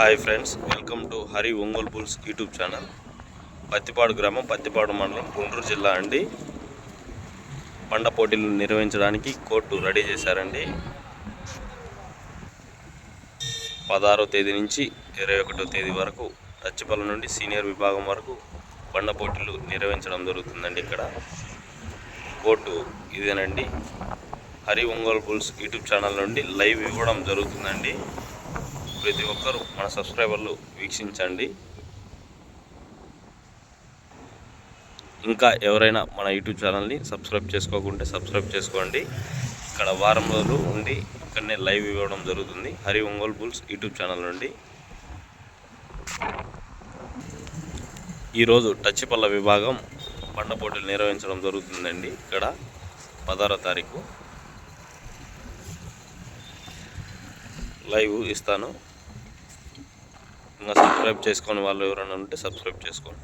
Hi friends welcome to Hari Ongole bulls YouTube channel. Pattipadu గ్రామం పత్తిపాడు మండలం గుంటూరు జిల్లా అండి. పండ పోటీలు నిర్వహించడానికి కోర్టు రెడీ చేశారండి. పదహారో తేదీ నుంచి ఇరవై ఒకటో తేదీ వరకు రచ్చిపల్లి నుండి సీనియర్ విభాగం వరకు పండ పోటీలు నిర్వహించడం జరుగుతుందండి ఇక్కడ. కోర్టు ఇదేనండి. Hari Ongole bulls YouTube channel నుండి లైవ్ ఇవ్వడం జరుగుతుందండి. ప్రతి ఒక్కరూ మన సబ్స్క్రైబర్లు వీక్షించండి. ఇంకా ఎవరైనా మన యూట్యూబ్ ఛానల్ని సబ్స్క్రైబ్ చేసుకోకుంటే సబ్స్క్రైబ్ చేసుకోండి. ఇక్కడ వారం రోజులు ఉండి ఇక్కడనే లైవ్ ఇవ్వడం జరుగుతుంది. Hari Ongole bulls YouTube channel నుండి. ఈరోజు టచ్చిపల్ల విభాగం పండ పోటీలు నిర్వహించడం జరుగుతుందండి. ఇక్కడ పదహారో తారీఖు. లైవ్ ఇస్తాను. ఇంకా సబ్స్క్రైబ్ చేసుకొని వాళ్ళు ఎవరైనా ఉంటే సబ్స్క్రైబ్ చేసుకోండి.